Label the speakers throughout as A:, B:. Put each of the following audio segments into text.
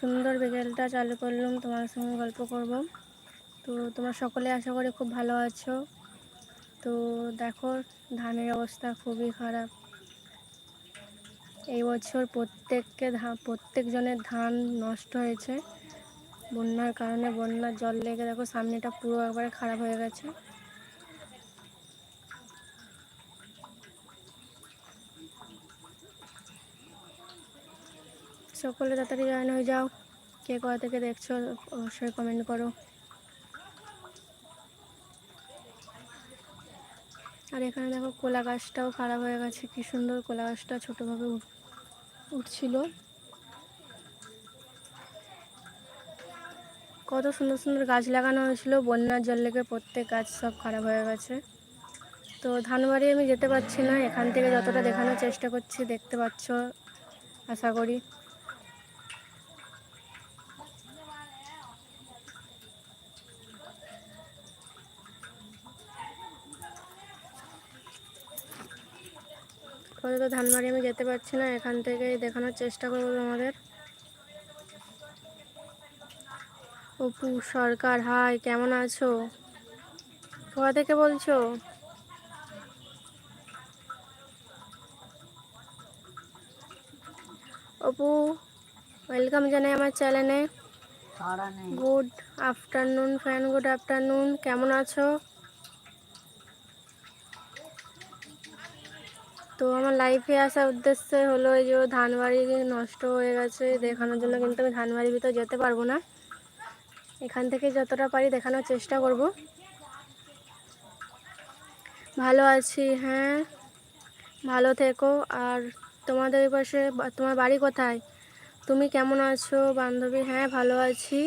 A: সুন্দর বিকেলটা চালু করলাম, তোমার সঙ্গে গল্প করব। তো তোমার সকলে আশা করি খুব ভালো আছো। তো দেখো, ধানের অবস্থা খুবই খারাপ। এই বছর প্রত্যেককে ধা প্রত্যেকজনের ধান নষ্ট হয়েছে। বন্যার কারণে বন্যার জল লেগে, দেখো সামনেটা পুরো একবারে খারাপ হয়ে গেছে। সকলে তাড়াতাড়ি জয়েন হয়ে যাও। কে কোথা থেকে দেখছ, অবশ্যই কমেন্ট করো। আর এখানে দেখো কোলা গাছটাও খারাপ হয়ে গেছে, কি সুন্দর কোলা গাছটা ছোটোভাবে উঠ- উঠছিল। কত সুন্দর সুন্দর গাছ লাগানো হয়েছিল বন্যার জল লেগে প্রত্যেক গাছ সব খারাপ হয়ে গেছে। তো ধানবাড়ি আমি যেতে পারছি না, এখান থেকে যতটা দেখানোর চেষ্টা করছি, দেখতে পাচ্ছ, আশা করি। তো ধানবাড়ি আমি যেতে পারছি না এখান থেকেই দেখানোর চেষ্টা করব তোমাদের। অপু সরকার হাই কেমন আছো? কোথা থেকে বলছো? অপু ওয়েলকাম জানাই আমার চ্যানেলে good afternoon fan good afternoon কেমন আছো? তো আমার লাইফে আসার উদ্দেশ্য হলো এই যে ধান বাড়ি নষ্ট হয়ে গেছে দেখানোর জন্য কিন্তু আমি ধান বাড়ির ভিতর যেতে পারব না। এখান থেকে যতটা পারি দেখানোর চেষ্টা করব। ভালো আছি হ্যাঁ? ভালো থেকো। আর তোমাদের পাশে তোমার বাড়ি কোথায়? তুমি কেমন আছো, বান্ধবী? হ্যাঁ ভালো আছি।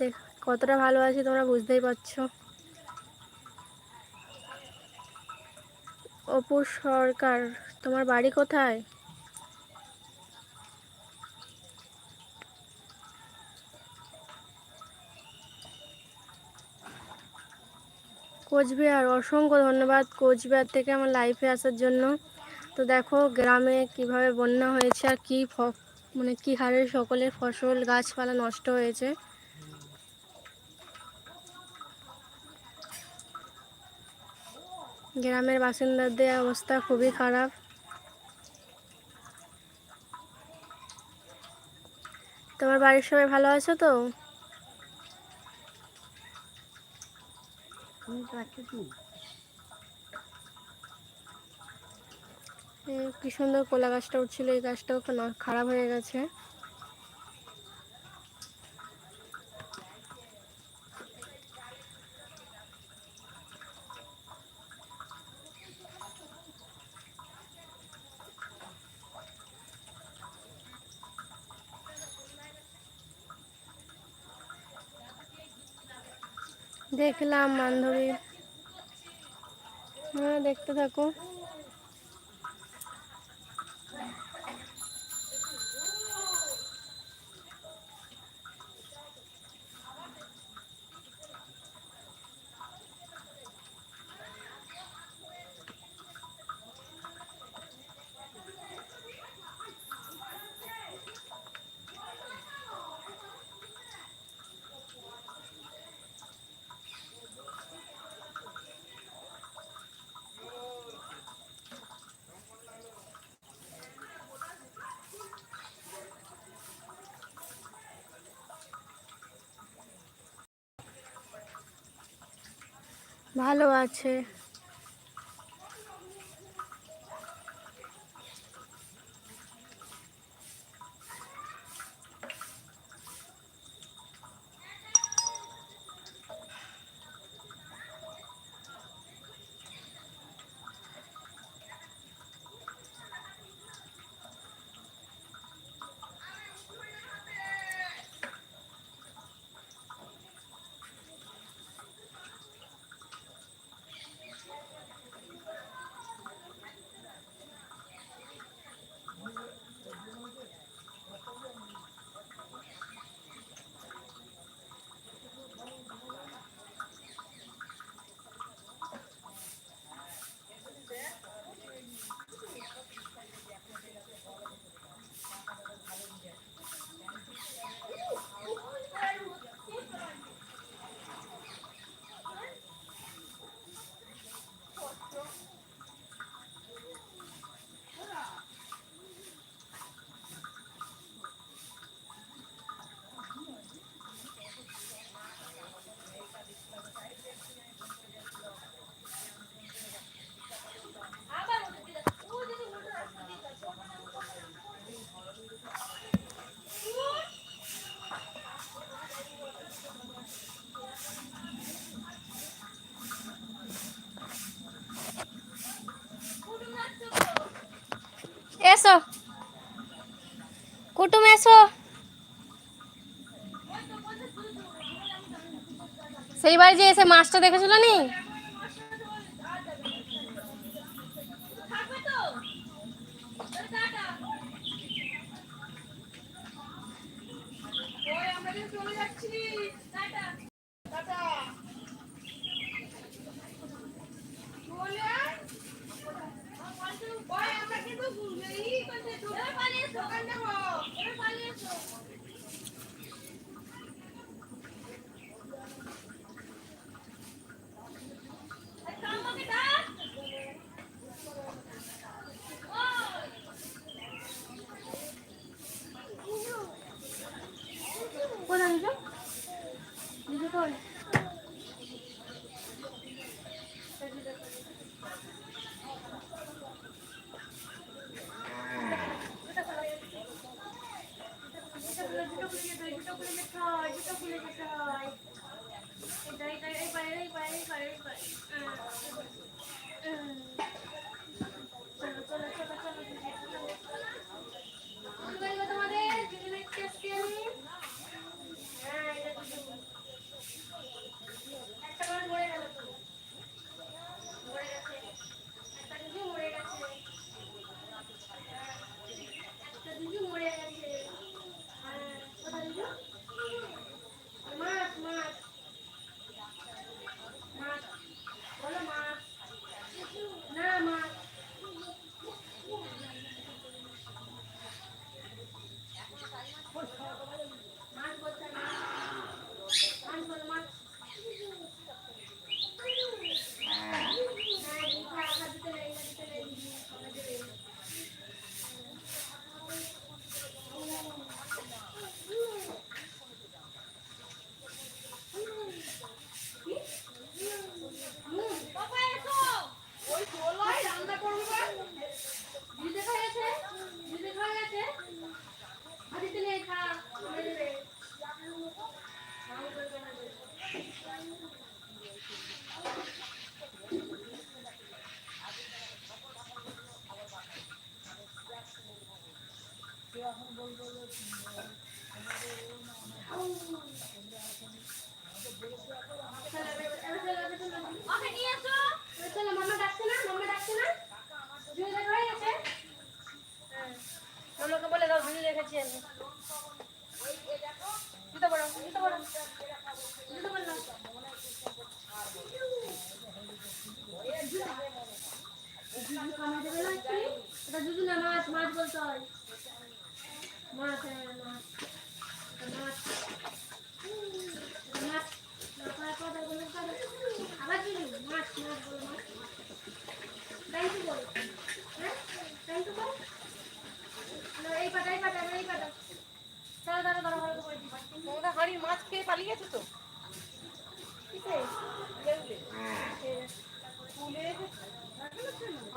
A: দেখ, কতটা ভালো আছি তোমরা বুঝতেই পারছ। অপু সরকার, তোমার বাড়ি কোথায়? কোচবিহার, অসংখ্য ধন্যবাদ কোচবিহার থেকে আমার লাইফে আসার জন্য। তো দেখো, গ্রামে কীভাবে বন্যা হয়েছে আর কী মানে কী হারে সকলের ফসল, গাছপালা নষ্ট হয়েছে। গ্রামের বাসিন্দাদের অবস্থা খুবই খারাপ। তোমার বাড়ির সবাই ভালো আছো তো?
B: কি
A: সুন্দর কলা গাছটা উঠছিল, এই গাছটাও খারাপ হয়ে গেছে। দেখলাম বান্ধবী। হ্যাঁ দেখতে থাকো। ভালো আছে।
C: এসো সেইবার যে এসে মাছটা দেখেছিল নি চলে যাচ্ছি। Oh.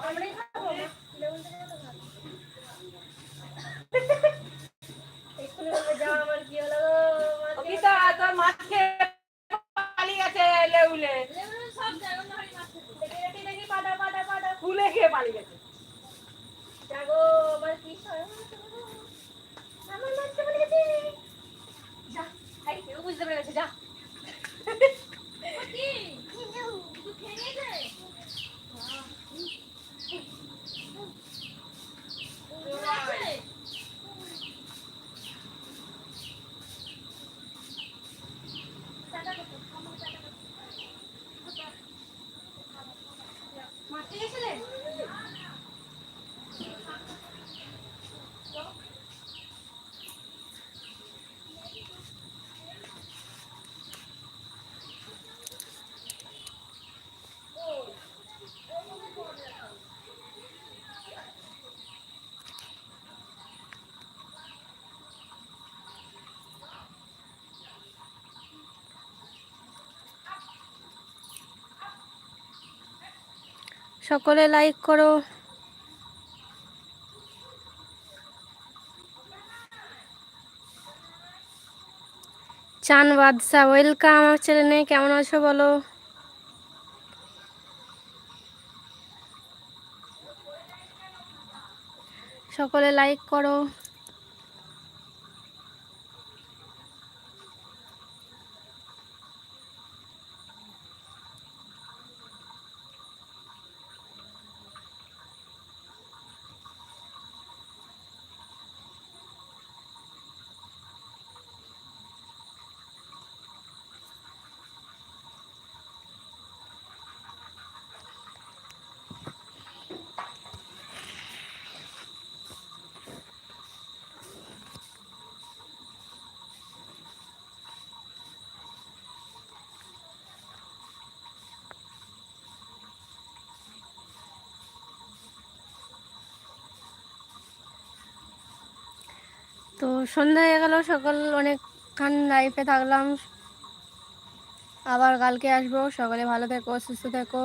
C: আমরা সকলে লাইক করো। চান বাদশা ওয়েলকাম আমার চ্যানেলে কেমন আছো বলো?
A: সকলে লাইক করো। তো সন্ধ্যা হয়ে গেল, সকাল অনেকক্ষণ লাইফে থাকলাম। আবার কালকে আসব, সকালে ভালো থেকো, সুস্থ থেকো।